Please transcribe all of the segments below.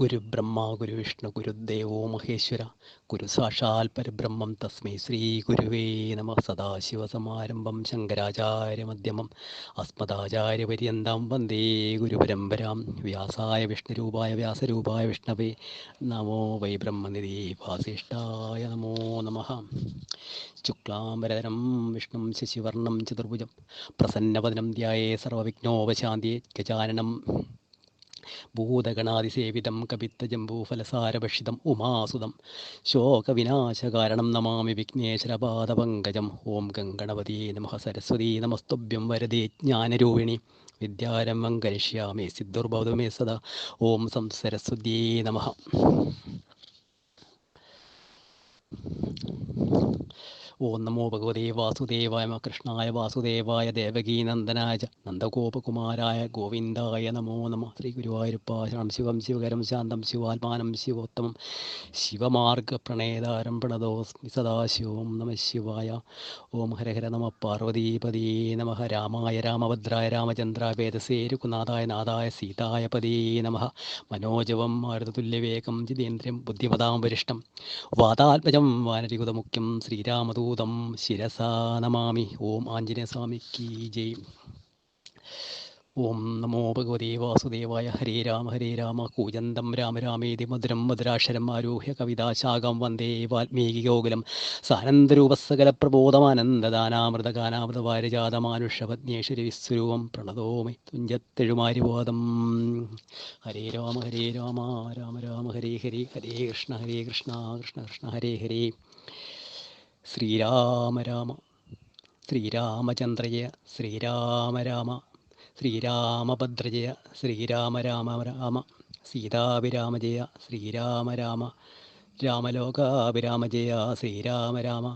ഗുരു ബ്രഹ്മ ഗുരു വിഷ്ണു ഗുരുദേവോ മഹേശ്വര ഗുരു സാക്ഷാൽ പരബ്രഹ്മം തസ്മൈ ശ്രീ ഗുരുവേ നമ. സദാശിവസമാരംഭം ശങ്കരാചാര്യമധ്യമം അസ്മദാചാര്യപര്യന്താം വന്ദേ ഗുരുപരമ്പരാം. വ്യാസായ വിഷ്ണുരൂപായ വ്യാസരൂപായ വിഷ്ണവേ നമോ. വൈ ബ്രഹ്മനിധി വാസിഷ്ഠായ നമോ നമ. ശുക്ലാംബരധരം വിഷ്ണു ശശിവർണം ചതുർഭുജം. പ്രസന്നവദനം ധ്യായേ സർവവിഘ്നോപശാന്തിയെ ഗജാനനം ഭൂതഗണാതിസേവിതം കപിത്തജംബൂഫലസാരഭക്ഷിതം ഉമാസുതം. ശോകവിനാശകാരണം നമാമി വിഘ്നേശ്വരപാദപങ്കജം. ഓം ഗംഗണപതി നമ. സരസ്വതീ നമസ്തുഭ്യം വരദേ ജ്ഞാനരൂപിണി. വിദ്യാരംഭം കരിഷ്യാമി സിദ്ധുർഭൗതമേ സദാ. ഓം സം സരസ്വത്യേ നമഃ. ഓം നമോ ഭഗവതേ വാസുദേവായ കൃഷ്ണായ വാസുദേവായ ദേവകീനന്ദനായ നന്ദനായ നന്ദഗോപകുമാരായ ഗോവിന്ദായ നമോ നമ. ശ്രീ ഗുരുവായൂരപ്പ ശരണം ശിവം ശിവകരം ശാന്തം ശിവാത്മാനം ശിവോത്തമം. ശിവമാർഗ പ്രണേതാരം പ്രണതോസ്മി സദാശിവം നമ ശിവായ. ഓം ഹരഹര ഹര നമ പാർവതീപതേ നമ. രാമായ രാമഭദ്രായ രാമചന്ദ്ര വേദസേ രുകുനാഥായ നാഥായ സീതായ പതേ നമ. മനോജവം മാരുതതുല്യവേകം ജിതേന്ദ്രിയം ബുദ്ധിമതാം വരിഷ്ടം വാതാത്മജം വാനരികുതമുഖ്യം ശ്രീരാമദൂതം ശിരസാ നമാമി. ഓം ആഞ്ജനേയസ്വാമിക്ക് ജയ്. ഓം നമോ ഭഗവതേ വാസുദേവായ ഹരേ രാമ ഹരേ രാമ. കൂജന്തം രാമ രാമേതി മധുരം മധുരാക്ഷരം ആരോഹ്യ കവിതാശാഖം വന്ദേ വാൽമീകി ഗോകുലം. സാനന്ദരൂപസകല പ്രബോധമാനന്ദദാനാമൃതഗാനാമൃത വാരിജാതമാനുഷപത്നേശ്വരി വിസ്വരൂപം പ്രണതോമി തുഞ്ചത്തെഴുമാരിവാദം. ഹരേ രാമ ഹരേ രാമ. രാമ രാമ ഹരേ ഹരേ. ഹരേ കൃഷ്ണ ഹരേ കൃഷ്ണ. കൃഷ്ണ കൃഷ്ണ ഹരേ ഹരേ. ശ്രീരാമ രാമ ശ്രീരാമചന്ദ്രജയ ശ്രീരാമ രാമ ശ്രീരാമഭദ്രജയ ശ്രീരാമ രാമ രാമ സീതാഭിരാമജയ ശ്രീരാമ രാമ രാമലോകാഭിരാമജയ ശ്രീരാമ രാമ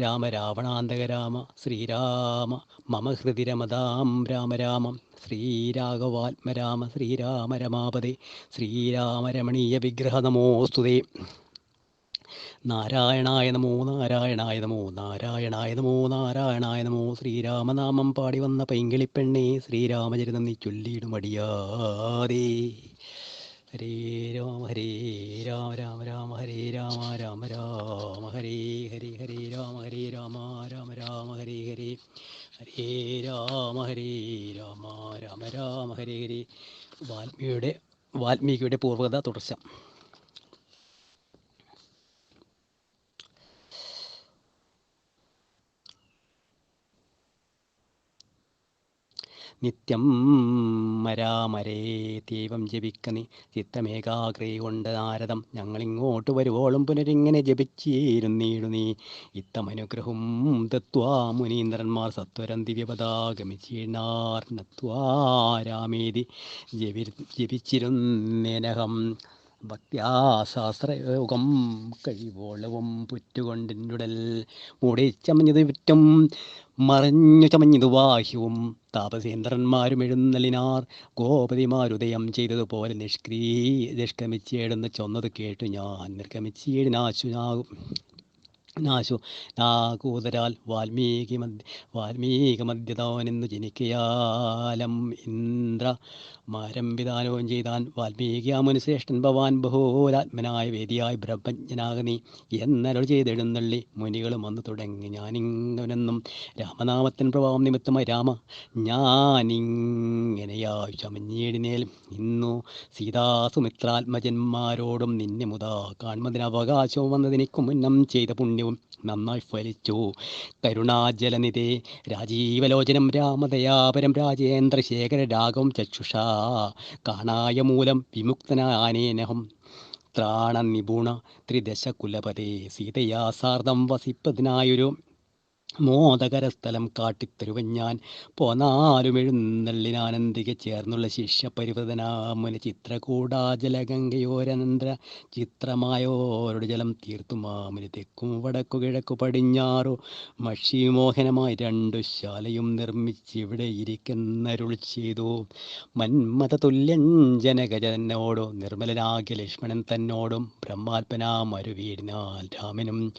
രാമ രാവണാന്തക രാമ ശ്രീരാമ. മമ ഹൃതി രമതാം രാമ രാമം ശ്രീരാഘവാത്മരാമ ശ്രീരാമ രമാപതി ശ്രീരാമ രമണീയ വിഗ്രഹ നമോസ്തുതേ. നാരായണായ നമോ നാരായണായ നമോ നാരായണായ നമോ നാരായണായ നമോ. ശ്രീരാമനാമം പാടി വന്ന പൈങ്കിളിപ്പെണ്ണെ ശ്രീരാമചരിതം നീ ചൊല്ലിയിടും അടിയാതെ. ഹരേ രാമ ഹരേ രാമ രാമ രാമ ഹരേ രാമ രാമ രാമ ഹരേ ഹരേ ഹരേ രാമ ഹരേ രാമ രാമ രാമ ഹരേ ഹരേ. ഹരേ രാമ ഹരേ രാമ രാമ രാമ ഹരേ ഹരേ. വാൽമീകിയുടെ വാൽമീകിയുടെ പൂർവകഥ തുടർച്ച. നിത്യം മരാമരേ ദൈവം ജപിക്ക നീ. ചിത്തമേകാഗ്രേ കൊണ്ട് നാരദം ഞങ്ങളിങ്ങോട്ട് വരുവോളും പുനരിങ്ങനെ ജപിച്ചിരുന്നീടു നീ. ഇത്തമനുഗ്രഹം തത്വാ മുനീന്ദ്രന്മാർ സത്വരം ദിവ്യപദാഗമിച്ചീണാർ ജപി ജപിച്ചിരുന്നേനഹം ഭക്തിയാശാസ്ത്രയോഗം കഴിവോളവും പുറ്റുകൊണ്ടിനുടൽ മൂടിച്ചമഞ്ഞത് വിറ്റും മറിഞ്ഞു ചമഞ്ഞതു വാഹ്യവും താപസേന്ദ്രന്മാരും എഴുന്നള്ളിനാർ. ഗോപതിമാരുദയം ചെയ്തതുപോലെ നിഷ്ക്രീ നിഷ്ക്രമിച്ചേടുന്ന് ചൊന്നത് കേട്ടു ഞാൻ. നിർഗമിച്ചേടിനാശു നാശു. നാകൂതരാൽ വാൽമീകി മധ്യ വാൽമീകി മധ്യതാവനെന്നു ജനിക്കയാലം ഇന്ദ്ര മാരംഭിതാനവും ചെയ്താൻ വാൽമീകി മുനുശ്രേഷ്ഠൻ ഭവാൻ ബഹുരാത്മനായ വേദിയായി ബ്രഹ്മജ്ഞനാകനീ എന്നരുൾ ചെയ്തെഴുന്നള്ളി മുനികളും വന്നു തുടങ്ങി. ഞാനിങ്ങനെന്നും രാമനാമത്തിൻ പ്രഭാവം നിമിത്തമായി രാമ ഞാനിങ്ങനെയായി ചമഞ്ഞേടിനേൽ ഇന്നു സീതാസുമിത്രാത്മജന്മാരോടും നിന്നെ മുതാ കാൺമതിന് അവകാശവും വന്നതിനിക്കു മുന്നം ചെയ്ത പുണ്യവും നന്നായി ഫലിച്ചു. കരുണാജലനിധേ രാജീവലോചനം രാമദയാപരം രാജേന്ദ്രശേഖര രാഗം ചക്ഷുഷ കാണായ മൂലം വിമുക്തനാനേനഹം ത്രാണ നിപുണ ത്രിദശ വസിപ്പതിനായൊരു മോദകര സ്ഥലം കാട്ടിത്തരുവൻ ഞാൻ. പോന്നാലും എഴുന്നള്ളിനാനന്ദിക ചേർന്നുള്ള ശിഷ്യ ശിഷ്യപരിവൃതനാമുന ചിത്രകൂടാജലഗംഗയോരനന്ദ്ര ചിത്രമായോരുടെ ജലം തീർത്തു മാമുനി തെക്കും വടക്കു കിഴക്കു പടിഞ്ഞാറു. മഷിമോഹനമായി രണ്ടു ശാലയും നിർമ്മിച്ചിവിടെ ഇരിക്കുന്നരുൾ ചെയ്തു. മന്മത തുല്യൻ ജനകജനോടും ലക്ഷ്മണൻ തന്നോടും ബ്രഹ്മാത്മനാ അരുവീടിനാൽ രാമനും.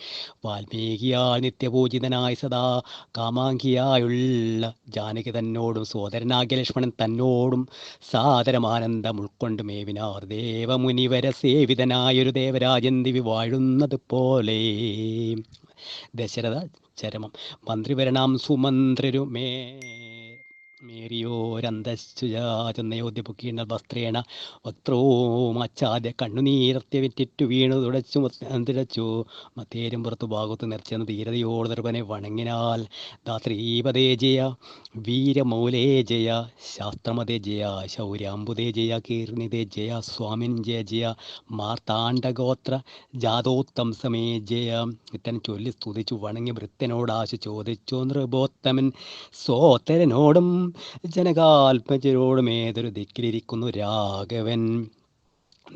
വാൽമീകിയാൽ നിത്യപൂജിതനായി സദാ കാമാങ്കിയായുള്ള ജാനകി തന്നോടും സോദരനാകിയ ലക്ഷ്മണൻ തന്നോടും സാദരമാനന്ദം ഉൾക്കൊണ്ട് മേവിനാർ ദേവമുനിവര സേവിതനായൊരു ദേവരാജൻ ദിവി വാഴുന്നത് പോലെ. ദശരഥ ചരമം. മന്ത്രിവരണം സുമന്ത്രരുമേ. മേരിയോരന്തശ്ചുജാചന്നയോധ്യ പൊക്കീണ വസ്ത്രേണ വക്ത്രവുമാച്ചാദ്യ കണ്ണുനീരത്തെ വിറ്റിറ്റു വീണു തുടച്ചു തുടച്ചു മത്തേരും പുറത്തു ഭാഗത്തു നിറച്ചെന്ന് ധീരതയോട് നിർഭനെ വണങ്ങിനാൽ. ദാത്രീപതേ ജയ വീരമൗലേ ജയ ശാസ്ത്രമതേ ജയ ശൗര്യാംബുദേ ജയ കീർണിതേ ജയ സ്വാമിൻ ജയ ജയ മാർത്താണ്ഡഗോത്ര ജാതോത്തം സമേ ജയ. ഇത്തൻ ചൊല്ലി സ്തുതിച്ചു വണങ്ങി വൃത്തനോടാശു ചോദിച്ചു നൃപോത്തമൻ സോത്തരനോടും ജനകാൽപ്പജരോടും ഏതൊരു ദിക്കിലിരിക്കുന്നു രാഘവൻ.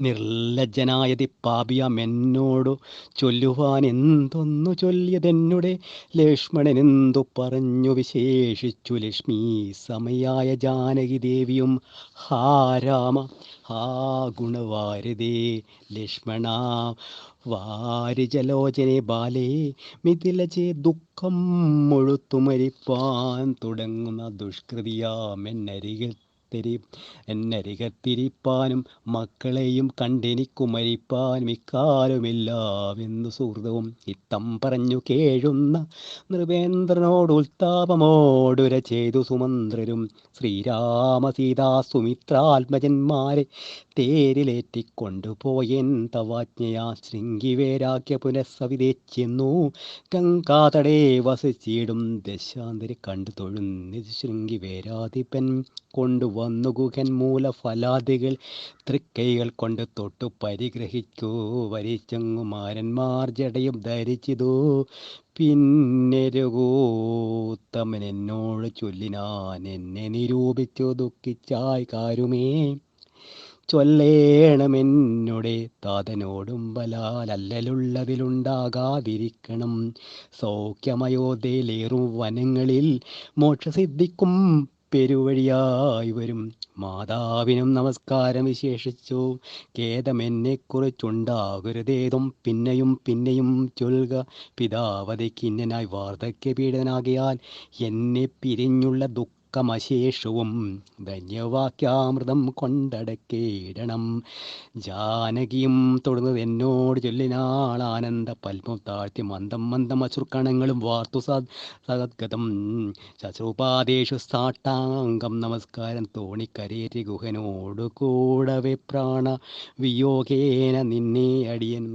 നിർലജ്ജനായതി പാപിയാം എന്നോടു ചൊല്ലുവാൻ എന്തൊന്നു ചൊല്ലിയതെന്നുടെ ലക്ഷ്മണൻ എന്തു പറഞ്ഞു വിശേഷിച്ചു. ലക്ഷ്മി സമയായ ജാനകി ദേവിയും ഹാ രാമ ഹാ ഗുണവാരിതേ ലക്ഷ്മണ. വാരിജലോചനെ ബാലേ മിഥിലചേ ദുഃഖം മുഴുത്തുമരിപ്പാൻ തുടങ്ങുന്ന ദുഷ്കൃതിയാം എന്നരികിൽ തിരി എന്നരികത്തിരിപ്പാനും മക്കളെയും കണ്ടെനിക്കു മരിപ്പാനും ഇക്കാലുമില്ലാവെന്നു സുഹൃതവും ഇത്തം പറഞ്ഞു കേഴുന്ന നൃപേന്ദ്രനോട് ഉൽത്താപമോടുര ചെയ്തു സുമന്ത്രരും ശ്രീരാമ സീതാ സുമിത്രാത്മജന്മാരെ തേരിലേറ്റിക്കൊണ്ടുപോയൻ തവാജ്ഞയാ ശൃംഗിവേരാക്കിയ പുനഃസവിതേ ചെന്നു ഗംഗാതടേ വസിച്ചിടും ദശാന്തരി കണ്ടു തൊഴുന്നിത് ശൃംഗിവേരാധിപൻ കൊണ്ടുവന്നു ഗുഹൻ മൂലഫലാദികൾ തൃക്കൈകൾ കൊണ്ട് തൊട്ടു പരിഗ്രഹിച്ചു. വരിച്ചങ്ങുമാരന്മാർ ജടയും ധരിച്ചിതു. പിന്നെരുകൂത്തമൻ എന്നോട് ചൊല്ലിനാൻ എന്നെ നിരൂപിച്ചു. ദുഃഖിച്ചായി കാരുമേ ചൊല്ലേണമെന്നുടെ താതനോടും ബലാലല്ലലുള്ളതിലുണ്ടാകാതിരിക്കണം. സൗഖ്യമയോധയിലേറും വനങ്ങളിൽ മോക്ഷസിദ്ധിക്കും. പെരുവഴിയായി വരും. മാതാവിനും നമസ്കാരം വിശേഷിച്ചു. ഖേദമെന്നെക്കുറിച്ചുണ്ടാകരുതേതും പിന്നെയും പിന്നെയും ചൊൽക ഇന്നനായി വാർദ്ധക്യ പീഡനാകിയാൽ എന്നെ പിരിഞ്ഞുള്ള ദുഃഖമശേഷവും ധന്യവാക്യാമൃതം കൊണ്ടടക്കേടണം ജാനകിയും തുടർന്നത് എന്നോട് ചൊല്ലിനാൾ ആനന്ദ പൽപ്പം താഴ്ത്തി മന്ദം മന്ദം അശ്രുക്കണങ്ങളും വാർത്തു സദ്ഗതം ശശ്രുപാദേശു സാട്ടാംഗം നമസ്കാരം തോണിക്കരേറ്റി ഗുഹനോടു കൂടവെ പ്രാണ വിയോഗേന നിന്നെ അടിയൻ.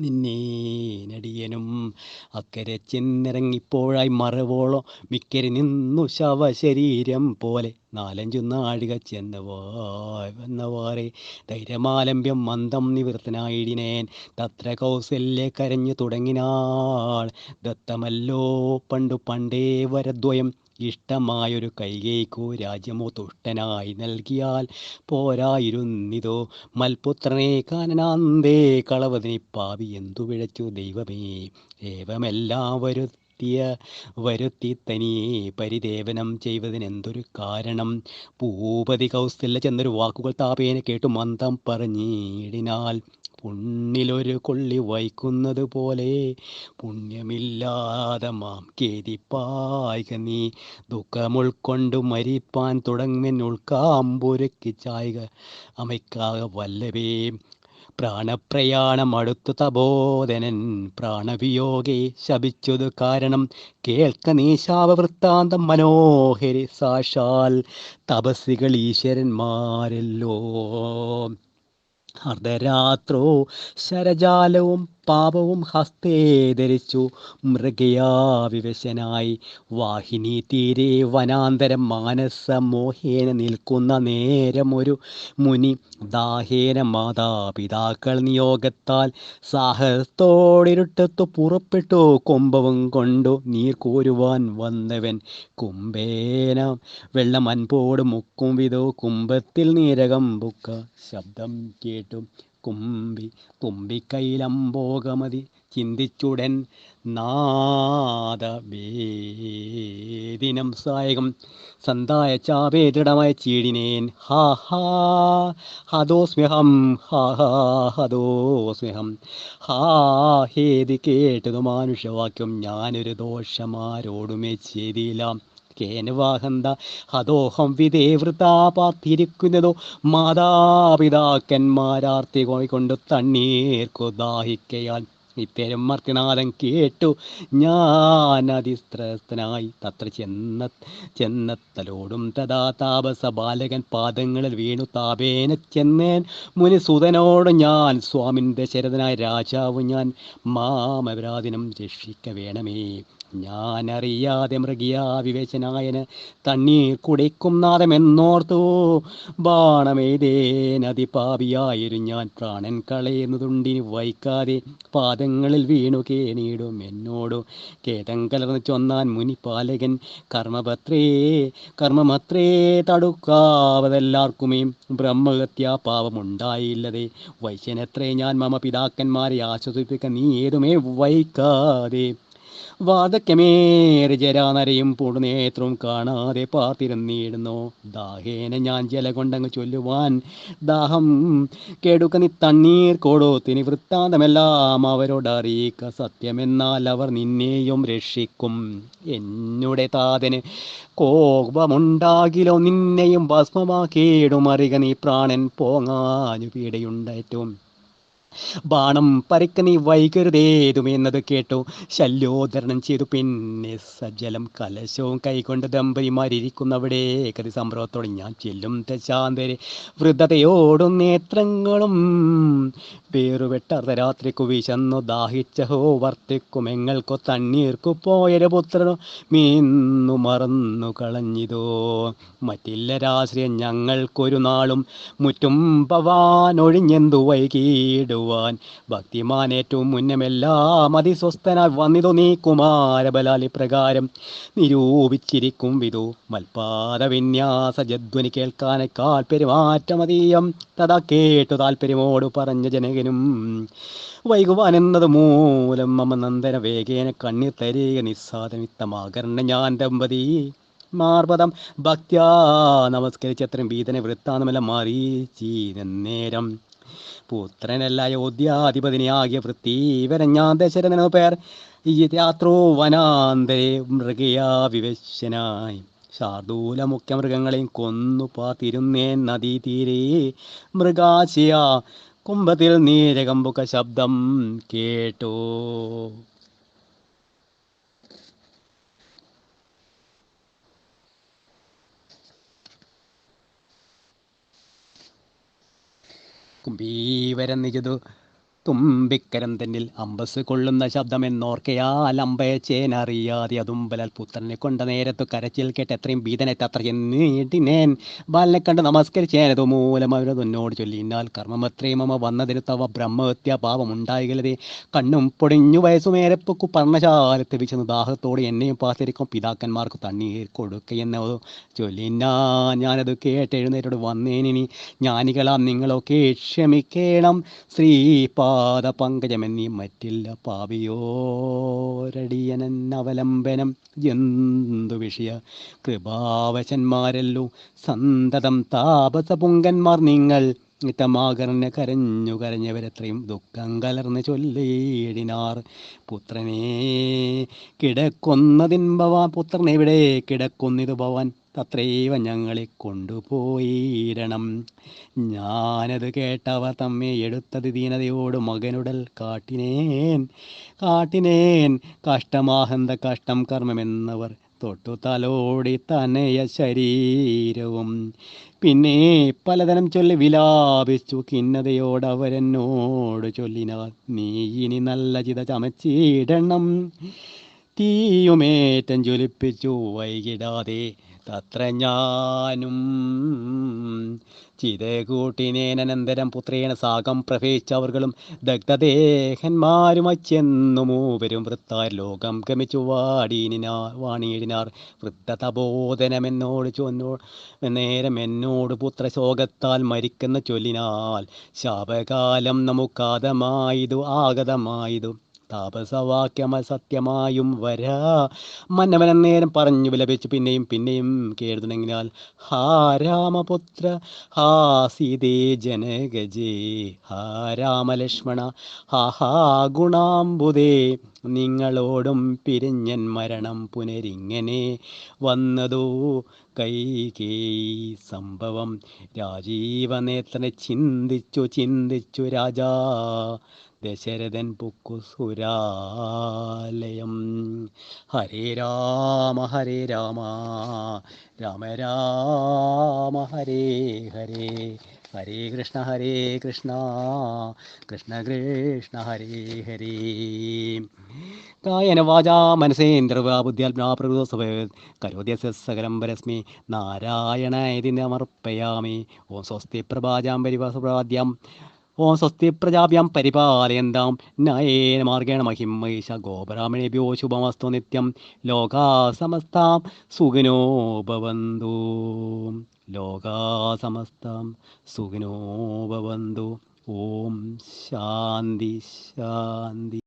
നിന്നേനടിയനും അക്കരെ ചെന്നിറങ്ങിപ്പോഴായി മറവോളോ മിക്കരി നിന്നു ശവശരീരം പോലെ. നാലഞ്ചു നാഴിക ചെന്നവാറേ ധൈര്യമാലംബ്യം മന്ദം നിവൃത്തനായിടിനേൻ. തത്ര കൗസല്യ കരഞ്ഞു തുടങ്ങിനാൾ. ദത്തമല്ലോ പണ്ടു പണ്ടേ വരദ്വയം. ഇഷ്ടമായൊരു കൈകേക്കു രാജ്യമോ തുഷ്ടനായി നൽകിയാൽ പോരായിരുന്നിതോ? മൽപുത്രനെ കാനനാന്തേ കളവതിനി പാവി എന്തു വിഴച്ചു ദൈവമേ? ഏവമെല്ലാം വരുത്തിയ വരുത്തി തനിയെ പരിദേവനം ചെയ്വതിനെന്തൊരു കാരണം? ഭൂപതി കൗസ്തല്ല ചെന്നൊരു വാക്കുകൾ താപേനെ കേട്ടു മന്ദം പറഞ്ഞിടിനാൽ പുണ്ണിലൊരു കൊള്ളി വഹിക്കുന്നത് പോലെ പുണ്യമില്ലാതെ മാം കേതിപ്പായിക നീ. ദുഃഖമുൾക്കൊണ്ടു മരിപ്പാൻ തുടങ്ങി ഉൾക്കാമ്പുരയ്ക്ക് ചായക. അമയ്ക്കാക വല്ലവേ പ്രാണപ്രയാണം അടുത്തു തബോധനൻ പ്രാണവിയോഗെ ശപിച്ചതു കാരണം കേൾക്ക നീ ശാപവൃത്താന്തം മനോഹരി സാക്ഷാൽ തപസ്സികൾ ഈശ്വരന്മാരല്ലോ. അർദ്ധരാത്രോ ശരജാലവും പാപവും ഹസ്തേ ധരിച്ചു. മൃഗയാ വിവശനായി. വാഹിനി തീരെ വനാന്തരം മാനസ മോഹേന നിൽക്കുന്ന നേരം ഒരു മുനി. ദാഹേന മാതാപിതാക്കൾ നിയോഗത്താൽ സാഹസത്തോടിരുട്ടത്തു പുറപ്പെട്ടു. കൊമ്പവും കൊണ്ടു നീർ കോരുവാൻ വന്നവൻ കുംഭേന. വെള്ളം അൻപോട് മുക്കും വിധോ കുംഭത്തിൽ നീരകം ബുക്ക ശബ്ദം കേട്ടു. കുമ്പി തുമ്പിക്കൈലംബോഗമതി ചിന്തിച്ചുടൻ നാദവേദിനം സായകം സന്തായ ചാപേതൃഢമായ ചീടിനേൻ. ഹാ ഹാ ഹതോസ്മ്യഹം ഹാ ഹാ ഹതോസ്മ്യഹം. ഹാ ഹേതി കേട്ടതു മാനുഷവാക്യം ഞാനൊരു ദോഷമാരോടുമേ ചെയ്തില്ല. കേനവാഹന്ത ഹതോഹം വിദേവൃതാ പാർത്തിരിക്കുന്നതോ മാതാപിതാക്കന്മാരാർത്തി കൊണ്ട് തണ്ണീർ ദാഹിക്കയാൽ. ഇത്തരം മർത്തിനാഥം കേട്ടു ഞാൻ അതിസ്ത്രസ്തനായി തത്ര ചെന്ന ചെന്നത്തലോടും തഥാ താപസ ബാലകൻ പാദങ്ങളിൽ വീണു താപേന ചെന്നേൻ. മുനിസുതനോട് ഞാൻ സ്വാമിൻ ദശരഥനായ രാജാവ് ഞാൻ മാമപരാധിനം രക്ഷിക്ക വേണമേ ഞാൻ അറിയാതെ മൃഗിയാ വിവേചനായന് തണ്ണീർ കുടിക്കും നാദമെന്നോർത്തു. ബാണമേതേനതിപാപിയായിരു ഞാൻ പ്രാണൻ കളയുന്നതുണ്ടിനി വൈക്കാതെ പാദങ്ങളിൽ വീണു കേണിയിടും എന്നോടു. കേതം കലർന്ന് ചൊന്നാൻ മുനിപാലകൻ കർമ്മപത്രേ കർമ്മമത്രേ തടുക്കാവതെല്ലാവർക്കുമേ ബ്രഹ്മഹത്യാ പാപമുണ്ടായില്ലതേ. വൈശ്യനത്രേ ഞാൻ മമ പിതാക്കന്മാരെ ആശ്വസിപ്പിക്ക നീ ഏതുമേ വൈക്കാതെ. വാദക്കമേറി ജരാനരയും പൂടുനേത്രവും കാണാതെ പാത്തിരുന്നിടുന്നു ദാഹേന ഞാൻ ജലകൊണ്ടങ്ങ് ചൊല്ലുവാൻ. ദാഹം കേടുക്ക നീ തണ്ണീർ കോടോത്തിന് വൃത്താന്തമെല്ലാം അവരോട് അറിയിക്ക സത്യമെന്നാൽ അവർ നിന്നെയും രക്ഷിക്കും. എന്നുടെ താതന് കോപമുണ്ടാകിലോ? നിന്നെയും ഭസ്മമാക്കിയിടും അറിക നീ പ്രാണൻ പോങ്ങാനു പീഡയുണ്ടായിട്ടും ബാണം പരക്ക നീ വൈകരുതേതുമെന്നത് കേട്ടു. ശല്യോധരണം ചെയ്തു. പിന്നെ സജ്ജലം കലശവും കൈകൊണ്ട് ദമ്പതിമാരിയ്ക്കുന്നവിടെ കതി സംഭവത്തോടെ ഞാൻ ചെല്ലും ദശാന്തരെ. വൃദ്ധതയോടും നേത്രങ്ങളും പേറുവെട്ട അർദ്ധരാത്രിക്കു വിശന്നു. ദാഹിച്ചഹോ വർത്തിക്കുമെങ്ങൾക്കു തണ്ണീർക്കു പോയൊരു പുത്രനു. മീന്നു മറന്നു കളഞ്ഞിതോ. മറ്റില്ല രാശ്രയം ഞങ്ങൾക്കൊരു നാളും മുറ്റും പവാൻ ഒഴിഞ്ഞെന്തു വൈകിടുവാൻ ഭക്തിമാൻ ഏറ്റവും മുന്നമെല്ലാം അതിസ്വസ്ഥനായി വന്നിതു നീ കുമാരബലാലി പ്രകാരം നിരൂപിച്ചിരിക്കും വിധു മൽപാദ വിന്യാസ ജദ്വനി കേൾക്കാനേക്കാൾ പെരുമാറ്റമതീയം. തഥാ കേട്ടു താല്പര്യമോട് പറഞ്ഞ ജനകനും. വൈകുവാൻ എന്നത് മൂലം മമ നന്ദന വേഗേന കണ്ണീർ തരിക നിസ്സാദമിത്തമാകരണ ഞാൻ ദമ്പതി. മാർപദം ഭക്ത്യാ നമസ്കരിച്ചത്രയും വീതന വൃത്താന്തമെല്ലാം മാറിച്ചീരം പുത്രനല്ല അയോധ്യാധിപതിനെയാകിയ വൃത്തീവരൻ ഞാൻ ദശരഥനു പേർ യാത്രോ വനാന്തരെ മൃഗയാ വിവശനായി. ശാർദൂല മുഖ്യ മൃഗങ്ങളെയും കൊന്നു പാത്തിരുന്നേൻ നദീതീരെ മൃഗാശിയ കുംഭത്തിൽ നീരകമ്പുക ശബ്ദം കേട്ടോ. കുംഭീവരം നിജതു തുമ്പിക്കരം തന്നിൽ അമ്പസ് കൊള്ളുന്ന ശബ്ദമെന്നോർക്കയാൽ അമ്പയച്ചേനറിയാതെ അതുമ്പലാൽ പുത്രനെ കൊണ്ട നേരത്തു കരച്ചിൽ കേട്ട് എത്രയും ഭീതനെത്തത്രയും നീട്ടിനേൻ ബാലനെ കണ്ട് നമസ്കരിച്ചേനതു മൂലം അവരതൊന്നോട് ചൊല്ലിനാൽ കർമ്മമത്രയും അമ്മ വന്നതിന് തവ ബ്രഹ്മഹത്യ പാപമുണ്ടായികളതേ കണ്ണും പൊടിഞ്ഞു വയസ്സുമേരപ്പൊക്കു പർണശാലത്ത് വിശന്ന് ദാഹത്തോട് എന്നെയും പാത്തിരിക്കും പിതാക്കന്മാർക്ക് തണ്ണീർ കൊടുക്കയെന്നോ ചൊല്ലിനാ ഞാനത് കേട്ട് എഴുന്നേറ്റോട് വന്നേനിനി. ജ്ഞാനികളാം നിങ്ങളൊക്കെ ക്ഷമിക്കേണം. ശ്രീപാദ പങ്കജമെന്നീ മറ്റില്ല പാപിയോരടിയനൻ അവലംബനം. എന്തു വിഷയ? കൃപാവശന്മാരല്ലോ. സന്തതം താപസപുങ്കന്മാർ നിങ്ങൾ. നിത്തമാകർന്ന് കരഞ്ഞു കരഞ്ഞവരത്രയും ദുഃഖം കലർന്ന് ചൊല്ലിയിടിനാർ. പുത്രനെ കിടക്കുന്നതിൻ ഭവാൻ പുത്രനെവിടെ കിടക്കുന്നിത് ഭവാൻ? തത്രൈവ ഞങ്ങളെ കൊണ്ടുപോയിരണം. ഞാനത് കേട്ടവ തമ്മെ എടുത്തത് ദീനതയോട് മകനുടൽ കാട്ടിനേൻ കാട്ടിനേൻ. കഷ്ടമാഹന്ത കഷ്ടം കർമ്മമെന്നവർ തൊട്ടു തലോടി തനയ ശരീരവും. പിന്നെ പലതരം ചൊല്ലി വിലാപിച്ചു കിന്നതയോട് അവരെന്നോട് നീ ഇനി നല്ല ചിത ചമച്ചിടണം. തീയുമേറ്റം ജ്വലിപ്പിച്ചു വൈകിടാതെ തത്ര ഞാനും. ചിതകൂട്ടിനേനന്തരം പുത്രേണ സാകം പ്രവേശിച്ചവർകളും ദഗ്ധദേഹന്മാരുമായി ചെന്നു മൂവരും വൃത്താർ ലോകം ഗമിച്ചു വാടീനാർ വാണിയിടിനാർ. വൃദ്ധതബോധനമെന്നോട് ചൊന്നോ നേരം എന്നോട് പുത്രശോകത്താൽ മരിക്കുന്ന ചൊല്ലിനാൽ ശാപകാലം നമുക്കാതമായതു ആഗതമായതു. താപസവാക്യമ സത്യമായും വരാ. മന്നവൻ നേരം പറഞ്ഞു വിലപിച്ച് പിന്നെയും പിന്നെയും കേഴുതുണെങ്കിനാൽ ഹാ രാമപുത്ര ഹാ സീതേ ജനകജേ ഹാ രാമലക്ഷ്മണ ഹാ ഹാ ഗുണാംബുദേ നിങ്ങളോടും പിരിഞ്ഞൻ മരണം പുനരിങ്ങനെ വന്നതോ? കൈകേയി സംഭവം രാജീവനേത്രനെ ചിന്തിച്ചു ചിന്തിച്ചു രാജാ. ദശരഥൻ പൊക്കു സുരാലയം ഹരേ രാമ ഹരേ രാമ. രാമ രാമ ഹരേ ഹരേ. ഹരേ കൃഷ്ണ ഹരേ കൃഷ്ണ. കൃഷ്ണ കൃഷ്ണ ഹരേ ഹരേ. കായന വാചാ മനസേന്ദ്രവാ ബുദ്ധ്യാത്മാ പ്രകൃതോത്സവ കരോദ്യസ സകലം പരസ്മി. നാരായണ ഇതി സമർപ്പയാമി ഓം സ്വസ്തി പ്രഭാജാം പരിവാസപ്രാദ്യം ഓം സ്വസ്തി പ്രജാഭ്യാം പരിപാലയന്താം നയേന മാർഗേണ മഹിം മഹിഷ ഗോപരാമണേഭ്യോ ശുഭമസ്തു നിത്യം ലോകാ സമസ്താം സുഖിനോ ഭവന്തു. ലോകാ സുഖിനോ ഭവന്തു. ഓം ശാന്തി ശാന്തി.